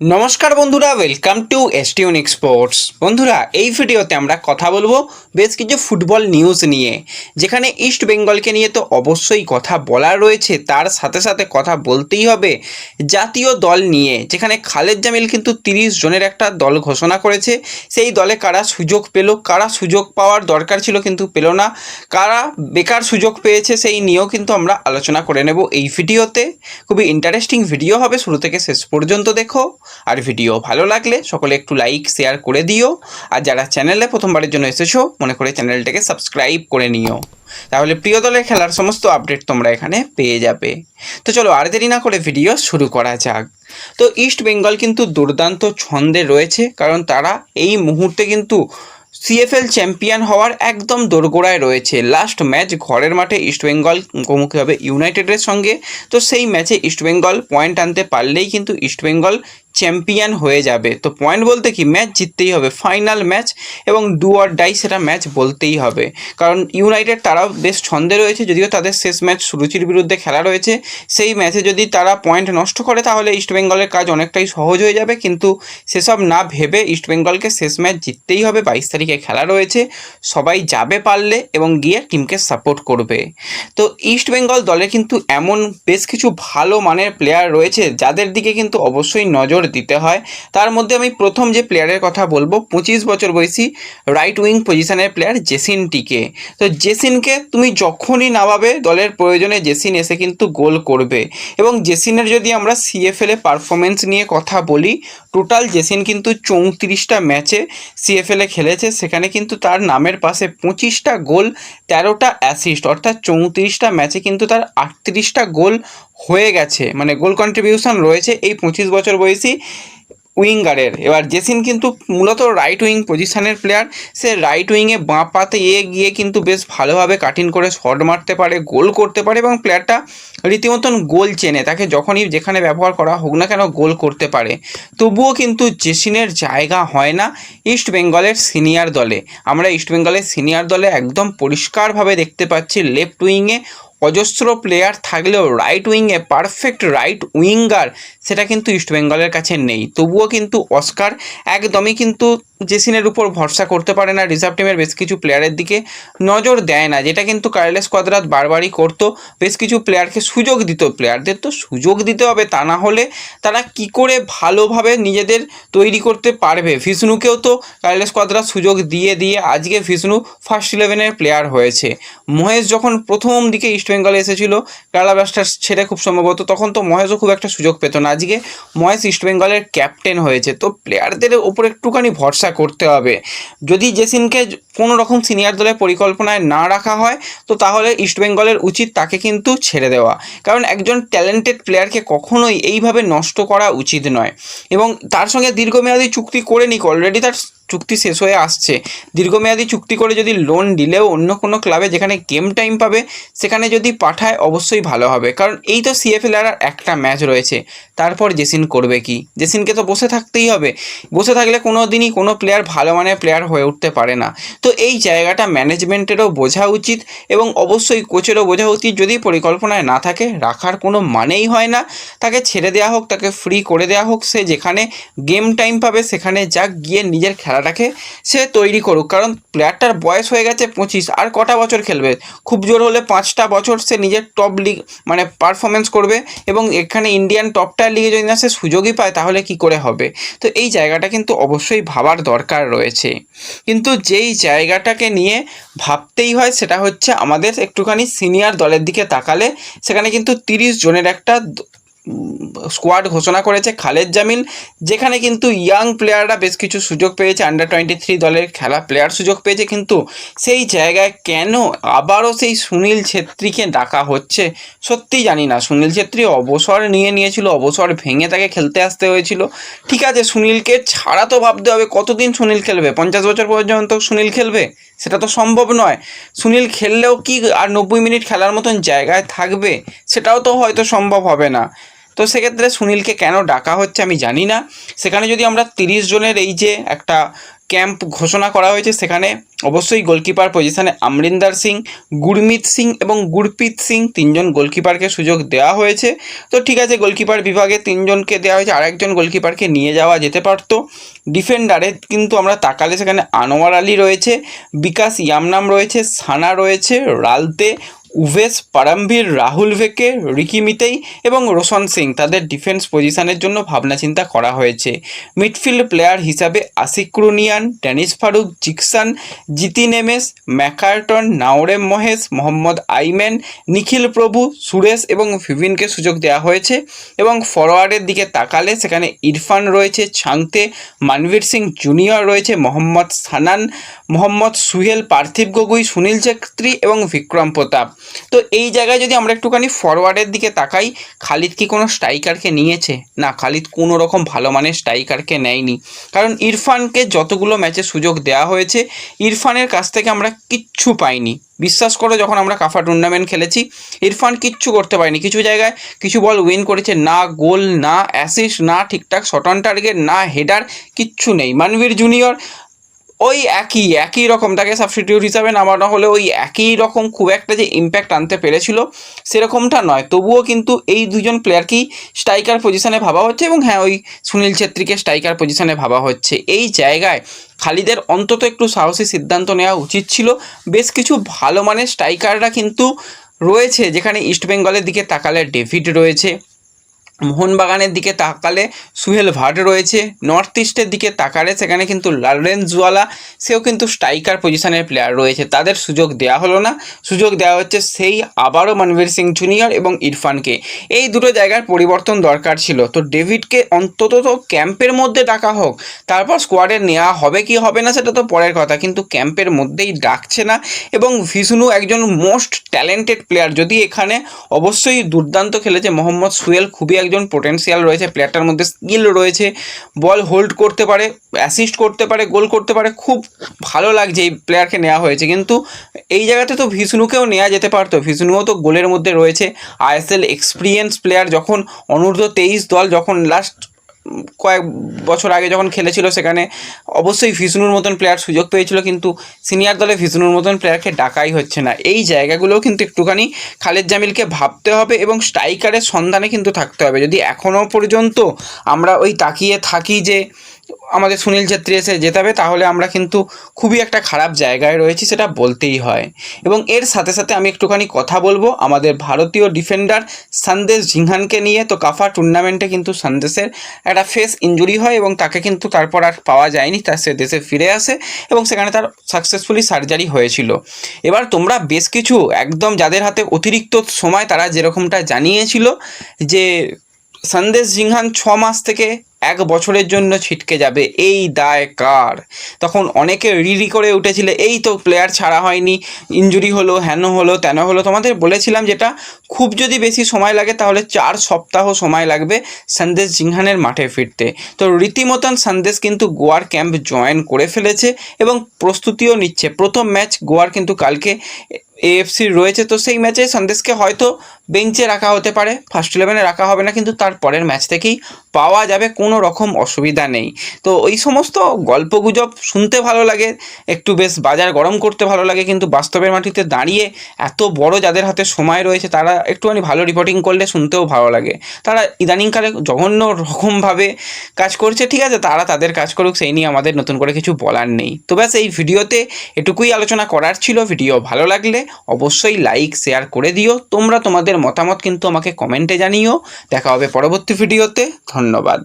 নমস্কার বন্ধুরা welcome two এসটিউনিক sports বন্ধুরা, এই ভিডিওতে আমরা কথা বলব বেশ কিছু ফুটবল নিউজ নিয়ে, যেখানে ইস্ট বেঙ্গলকে নিয়ে তো অবশ্যই কথা বলার রয়েছে, তার সাথে সাথে কথা বলতেই হবে জাতীয় দল নিয়ে, যেখানে খালেদ জামিল কিন্তু তিরিশ জনের একটা দল ঘোষণা করেছে। সেই দলে কারা সুযোগ পেল, কারা সুযোগ পাওয়ার দরকার ছিল কিন্তু পেল না, কারা বেকার সুযোগ পেয়েছে সেই নিয়েও কিন্তু আমরা আলোচনা করে নেব এই ভিডিওতে। খুবই ইন্টারেস্টিং ভিডিও হবে, শুরু থেকে শেষ পর্যন্ত দেখো। আর ভিডিও ভালো লাগলে সকলে একটু লাইক শেয়ার করে দিও। আর যারা চ্যানেলে প্রথমবারের জন্য এসেছ, মনে করে চ্যানেলটাকে সাবস্ক্রাইব করে নিও। তাহলে প্রিয় দলের খেলার সমস্ত আপডেট তোমরা এখানে পেয়ে যাবে। তো চলো আর দেরি না করে ভিডিও শুরু করা যাক। তো ইস্ট বেঙ্গল কিন্তু দুর্দান্ত ছন্দে রয়েছে, কারণ তারা এই মুহূর্তে কিন্তু সিএফএল চ্যাম্পিয়ন হওয়ার একদম দোরগোড়ায় রয়েছে। লাস্ট ম্যাচ ঘরের মাঠে ইস্টবেঙ্গল মুখোমুখি হবে ইউনাইটেডের সঙ্গে। তো সেই ম্যাচে ইস্টবেঙ্গল পয়েন্ট আনতে পারলেই কিন্তু ইস্টবেঙ্গল চ্যাম্পিয়ন হয়ে যাবে। তো পয়েন্ট বলতে কি? ম্যাচ জিততেই হবে। ফাইনাল ম্যাচ এবং ডু অর ডাই সেটা ম্যাচ বলতেই হবে। কারণ ইউনাইটেড তারাও বেশ ছন্দে রয়েছে। যদিও তাদের শেষ ম্যাচ সুরুচির বিরুদ্ধে খেলা রয়েছে, সেই ম্যাচে যদি তারা পয়েন্ট নষ্ট করে, তাহলে ইস্টবেঙ্গলের কাজ অনেকটাই সহজ হয়ে যাবে। কিন্তু সেসব না ভেবে ইস্টবেঙ্গলকে শেষ ম্যাচ জিততেই হবে। বাইশ তারিখে খেলা রয়েছে। সবাই যাবে পারলে এবং গিয়ে টিমকে সাপোর্ট করবে। তো ইস্টবেঙ্গল দলে কিন্তু এমন বেশ কিছু ভালো মানের প্লেয়ার রয়েছে, যাদের দিকে কিন্তু অবশ্যই নজর দিতে হয়। তার মধ্যে আমি প্রথম যে প্লেয়ারের কথা বলব, পঁচিশ বছর বয়সী রাইট উইং পজিশনের প্লেয়ার জেসিন টিকে তো জেসিনকে তুমি যখনই নামাবে, দলের প্রয়োজনে জেসিন এসে কিন্তু গোল করবে। এবং জেসিনের যদি আমরা সিএফএল পারফরমেন্স নিয়ে কথা বলি টোটাল জেসিন কিন্তু চৌত্রিশটা ম্যাচে সিএফএল খেলেছে। সেখানে কিন্তু তার নামের পাশে পঁচিশটা গোল, তেরোটা অ্যাসিস্ট অর্থাৎ চৌত্রিশটা ম্যাচে কিন্তু তার আটত্রিশটা গোল হয়ে গেছে। মানে গোল কন্ট্রিবিউশন রয়েছে এই পঁচিশ বছর বয়সী উইঙ্গারের। এবার জেসিন কিন্তু মূলত রাইট উইং পজিশনের প্লেয়ার সে রাইট উইংয়ে বাঁ পাতে এ গিয়ে কিন্তু বেশ ভালোভাবে কাটিং করে শট মারতে পারে গোল করতে পারে এবং প্লেয়ারটা রীতিমতন গোল চেনে। তাকে যখনই যেখানে ব্যবহার করা হোক না কেন গোল করতে পারে। তবুও কিন্তু জেসিনের জায়গা হয় না ইস্ট বেঙ্গলের সিনিয়র দলে। আমরা ইস্ট বেঙ্গলের সিনিয়র দলে একদম পরিষ্কারভাবে দেখতে পাচ্ছি লেফট উইংয়ে অজস্র প্লেয়ার থাকলেও রাইট উইংয়ে পারফেক্ট রাইট উইঙ্গার সেটা কিন্তু ইস্টবেঙ্গলের কাছে নেই। তবুও কিন্তু অস্কার একদমই কিন্তু জেসিনের উপর ভরসা করতে পারে না। রিজার্ভ টিমের বেশ কিছু প্লেয়ারের দিকে নজর দেয় না, যেটা কিন্তু কার্লেস কোয়াদ্রাত বারবারই করতো। বেশ কিছু প্লেয়ারকে সুযোগ দিত। প্লেয়ারদের তো সুযোগ দিতে হবে, তা না হলে তারা কি করে ভালোভাবে নিজেদের তৈরি করতে পারবে? ফিসনুকেও তো কার্লেস কোয়াদ্রাত সুযোগ দিয়ে দিয়ে আজকে ফিসনু ফার্স্ট ইলেভেনের প্লেয়ার হয়েছে। মহেশ যখন প্রথম দিকে ইস্টবেঙ্গলে এসেছিল। কেরালা ব্লাস্টার্স ছেড়ে খুব সম্ভবত তখন তো মহেশও খুব একটা সুযোগ পেত না। আজকে মহেশ ইস্টবেঙ্গলের ক্যাপ্টেন হয়েছে। তো প্লেয়ারদের ওপর একটুখানি ভরসা করতে হবে। যদি জেসিনকে কোনো রকম সিনিয়র দলের পরিকল্পনায় না রাখা হয়, তো তাহলে ইস্টবেঙ্গলের উচিত তাকে কিন্তু ছেড়ে দেওয়া। কারণ একজন ট্যালেন্টেড প্লেয়ারকে কখনোই এইভাবে নষ্ট করা উচিত নয়। এবং তার সঙ্গে দীর্ঘমেয়াদী চুক্তি করে নিক অলরেডি তার চুক্তি শেষ হয়ে আসছে। দীর্ঘমেয়াদী চুক্তি করে যদি লোন দিলেও অন্য কোনো ক্লাবে যেখানে গেম টাইম পাবে, সেখানে যদি পাঠায় অবশ্যই ভালো হবে। কারণ এই তো সিএফএল আর একটা ম্যাচ রয়েছে। তারপর জেসিন করবে কি? জেসিনকে তো বসে থাকতেই হবে। বসে থাকলে কোনো দিনই কোনো প্লেয়ার ভালো মানের প্লেয়ার হয়ে উঠতে পারে না। তো এই জায়গাটা ম্যানেজমেন্টেরও বোঝা উচিত এবং অবশ্যই কোচেরও বোঝা উচিত। যদি পরিকল্পনায় না থাকে, রাখার কোনো মানেই হয় না। তাকে ছেড়ে দেওয়া হোক, তাকে ফ্রি করে দেওয়া হোক, সে যেখানে গেম টাইম পাবে, সেখানে যাক, গিয়ে নিজের খেলাটাকে সে তৈরি করুক। কারণ প্লেয়ারটার বয়স হয়ে গেছে পঁচিশ, আর কটা বছর খেলবে? খুব জোর হলে পাঁচটা বছর সে নিজের টপ লিগ মানে পারফরমেন্স করবে এবং এখানে ইন্ডিয়ান টপ টায়ার লিগে যদি না সে সুযোগই পায়, তাহলে কি করে হবে? তো এই জায়গাটা কিন্তু অবশ্যই ভাবার দরকার রয়েছে। কিন্তু যেই জায়গাটাকে নিয়ে ভাবতেই হয়, সেটা হচ্ছে আমাদের একটুখানি সিনিয়র দলের দিকে তাকালে সেখানে কিন্তু তিরিশ জনের একটা স্কোয়াড ঘোষণা করেছে খালেদ জামিল যেখানে কিন্তু ইয়াং প্লেয়াররা বেশ কিছু সুযোগ পেয়েছে আন্ডার টোয়েন্টি থ্রি দলের খেলা প্লেয়ার সুযোগ পেয়েছে, কিন্তু সেই জায়গায় কেন আবারও সেই সুনীল ছেত্রীকে ডাকা হচ্ছে সত্যিই জানি না। সুনীল ছেত্রী অবসর নিয়ে নিয়েছিল, অবসর ভেঙে তাকে খেলতে আসতে হয়েছিল। ঠিক আছে, সুনীলকে ছাড়া তো ভাবতে হবে, কতদিন সুনীল খেলবে? পঞ্চাশ বছর পর্যন্ত সুনীল খেলবে? সেটা তো সম্ভব নয়। সুনীল খেললেও কি আর নব্বই মিনিট খেলার মতন জায়গায় থাকবে? সেটাও তো হয়তো সম্ভব হবে না। তো সেক্ষেত্রে সুনীলকে কেন ডাকা হচ্ছে আমি জানি না। সেখানে যদি আমরা তিরিশ জনের এই যে একটা ক্যাম্প ঘোষণা করা হয়েছে, সেখানে অবশ্যই গোলকিপার পজিশনে আমরিন্দার সিং, গুরমিত সিং এবং গুরপ্রীত সিং তিনজন গোলকিপারকে সুযোগ দেওয়া হয়েছে। তো ঠিক আছে, গোলকিপার বিভাগে তিনজনকে দেওয়া হয়েছে, আরেকজন গোলকিপারকে নিয়ে যাওয়া যেতে পারতো। ডিফেন্ডারে কিন্তু আমরা তাকালে সেখানে আনোয়ার আলী রয়েছে, বিকাশ ইয়ামনাম রয়েছে, সানা রয়েছে, রালতে উভেশ পারামভীর, রাহুল ভেকে, রিকি মিতেই এবং রোশন সিং তাদের ডিফেন্স পজিশনের জন্য ভাবনা চিন্তা করা হয়েছে। মিডফিল্ড প্লেয়ার হিসাবে আশিক ক্রুনিয়ান ড্যানিস ফারুক, জিকসান, জিতিন এমএস, ম্যাকার্টন, নাওরেম মহেশ, মোহাম্মদ আইম্যান, নিখিল প্রভু, সুরেশ এবং ভিভিনকে সুযোগ দেওয়া হয়েছে এবং ফরওয়ার্ডের দিকে তাকালে সেখানে ইরফান রয়েছে, ছাংতে, মানবীর সিং জুনিয়র রয়েছে, মোহাম্মদ সানান, মোহাম্মদ সুহেল, পার্থিব গগৈ, সুনীল ছেত্রী এবং বিক্রম প্রতাপ। তো এই জায়গায় যদি আমরা একটুখানি ফরওয়ার্ডের দিকে তাকাই, খালিদ কি কোনো স্ট্রাইকারকে নিয়েছে? না, খালিদ কোনো রকম ভালো মানের স্ট্রাইকারকে নেয়নি। কারণ ইরফানকে যতগুলো ম্যাচে সুযোগ দেওয়া হয়েছে, ইরফানের কাছ থেকে আমরা কিচ্ছু পাইনি। বিশ্বাস করো, যখন আমরা কাফা টুর্নামেন্ট খেলেছি, ইরফান কিচ্ছু করতে পারেনি। কিছু জায়গায় কিছু বল উইন করেছে, না গোল, না অ্যাসিস্ট না ঠিকঠাক শট অন টার্গেট না হেডার কিচ্ছু নেই। মানবীর জুনিয়র ওই একই একই রকম তাকে সাবস্টিটিউট হিসাবে নামানো হলে ওই একই রকম খুব একটা যে ইম্প্যাক্ট আনতে পেরেছিল সেরকমটা নয়। তবুও কিন্তু এই দুজন প্লেয়ারকেই স্ট্রাইকার পজিশনে ভাবা হচ্ছে এবং হ্যাঁ ওই সুনীল ছেত্রীকে স্ট্রাইকার পজিশনে ভাবা হচ্ছে। এই জায়গায় খালিদের অন্তত একটু সাহসী সিদ্ধান্ত নেওয়া উচিত ছিল। বেশ কিছু ভালো মানের স্ট্রাইকাররা কিন্তু রয়েছে, যেখানে ইস্টবেঙ্গলের দিকে তাকালে ডেভিড রয়েছে। মোহনবাগানের দিকে তাকালে সুহেল ভাট রয়েছে নর্থ ইস্টের দিকে তাকালে সেখানে কিন্তু লালরেন জুয়ালা, সেও কিন্তু স্ট্রাইকার পজিশনের প্লেয়ার রয়েছে। তাদের সুযোগ দেওয়া হলো না। সুযোগ দেওয়া হচ্ছে সেই আবারও মনবীর সিং জুনিয়র এবং ইরফানকে। এই দুটো জায়গার পরিবর্তন দরকার ছিল। তো ডেভিডকে অন্তত তো ক্যাম্পের মধ্যে ডাকা হোক, তারপর স্কোয়াডে নেওয়া হবে কি হবে না সেটা তো পরের কথা। কিন্তু ক্যাম্পের মধ্যেই ডাকছে না এবং ভিষ্ণু একজন মোস্ট ট্যালেন্টেড প্লেয়ার যদি এখানে অবশ্যই দুর্দান্ত খেলেছে মোহাম্মদ সুয়েল খুবই একজন পোটেন্সিয়াল রয়েছে প্লেয়ারটার মধ্যে স্কিল রয়েছে বল হোল্ড করতে পারে অ্যাসিস্ট করতে পারে গোল করতে পারে, খুব ভালো লাগছে এই প্লেয়ারকে নেওয়া হয়েছে। কিন্তু এই জায়গাতে তো ভিষ্ণুকেও নেওয়া যেতে পারতো। ভিষ্ণুও তো গোলের মধ্যে রয়েছে। আইএসএল এক্সপিরিয়েন্স প্লেয়ার যখন অনূর্ধ্ব তেইশ দল যখন লাস্ট কয়েক বছর আগে যখন খেলেছিল সেখানে অবশ্যই ভিষ্ণুর মতন প্লেয়ার সুযোগ পেয়েছিল, কিন্তু সিনিয়র দলে ভিষ্ণুর মতন প্লেয়ারকে ডাকাই হচ্ছে না। এই জায়গাগুলোও কিন্তু একটুখানি খালেদ জামিলকে ভাবতে হবে এবং স্ট্রাইকারের সন্ধানে কিন্তু থাকতে হবে। যদি এখনও পর্যন্ত আমরা ওই তাকিয়ে থাকি যে আমাদের সুনীল ছেত্রী এসে জেতাবে, তাহলে আমরা কিন্তু খুবই একটা খারাপ জায়গায় রয়েছি সেটা বলতেই হয়। এবং এর সাথে সাথে আমি একটুখানি কথা বলব, আমাদের ভারতীয় ডিফেন্ডার সন্দেশ ঝিংহানকে নিয়ে। তো কাফা টুর্নামেন্টে কিন্তু সন্দেশের একটা ফেস ইঞ্জুরি হয় এবং তাকে কিন্তু তারপর আর পাওয়া যায়নি তার সে দেশে ফিরে আসে এবং সেখানে তার সাকসেসফুলি সার্জারি হয়েছিল। এবার তোমরা বেশ কিছু একদম যাদের হাতে অতিরিক্ত সময় তারা যেরকমটা জানিয়েছিল যে সন্দেশ সিংহান ছ মাস থেকে এক বছরের জন্য ছিটকে যাবে, এই দায় কার? তখন অনেকে রিরি করে উঠেছিল, এই তো প্লেয়ার ছাড়া হয়নি ইঞ্জুরি হলো, হেন হলো, তেন হলো। তোমাদের বলেছিলাম যেটা, খুব যদি বেশি সময় লাগে তাহলে চার সপ্তাহ সময় লাগবে সন্দেশ জিংহানের মাঠে ফিরতে। তো রীতিমতন সন্দেশ কিন্তু গোয়ার ক্যাম্প জয়েন করে ফেলেছে এবং প্রস্তুতিও নিচ্ছে। প্রথম ম্যাচ গোয়ার কিন্তু কালকে এএফসির রয়েছে, তো সেই ম্যাচে সন্দেশকে হয়তো বেঞ্চে রাখা হতে পারে ফার্স্ট ইলেভেনে রাখা হবে না, কিন্তু তার পরের ম্যাচ থেকেই পাওয়া যাবে, কোনো রকম অসুবিধা নেই। তো ওই সমস্ত গল্পগুজব শুনতে ভালো লাগে, একটু বেশ বাজার গরম করতে ভালো লাগে, কিন্তু বাস্তবের মাটিতে দাঁড়িয়ে এত বড় যাদের হাতে সময় রয়েছে, তারা একটুখানি ভালো রিপোর্টিং করলে শুনতেও ভালো লাগে। তারা ইদানিংকালে জঘন্য রকমভাবে কাজ করছে, ঠিক আছে, তারা তাদের কাজ করুক, সেই নিয়ে আমাদের নতুন করে কিছু বলার নেই। তো ব্যাস, এই ভিডিওতে এটুকুই আলোচনা করার ছিল, ভিডিও ভালো লাগলে অবশ্যই লাইক শেয়ার করে দিও। তোমরা তোমাদের মতামত কিন্তু আমাকে কমেন্টে জানিও। দেখা হবে পরবর্তী ভিডিওতে ধন্যবাদ।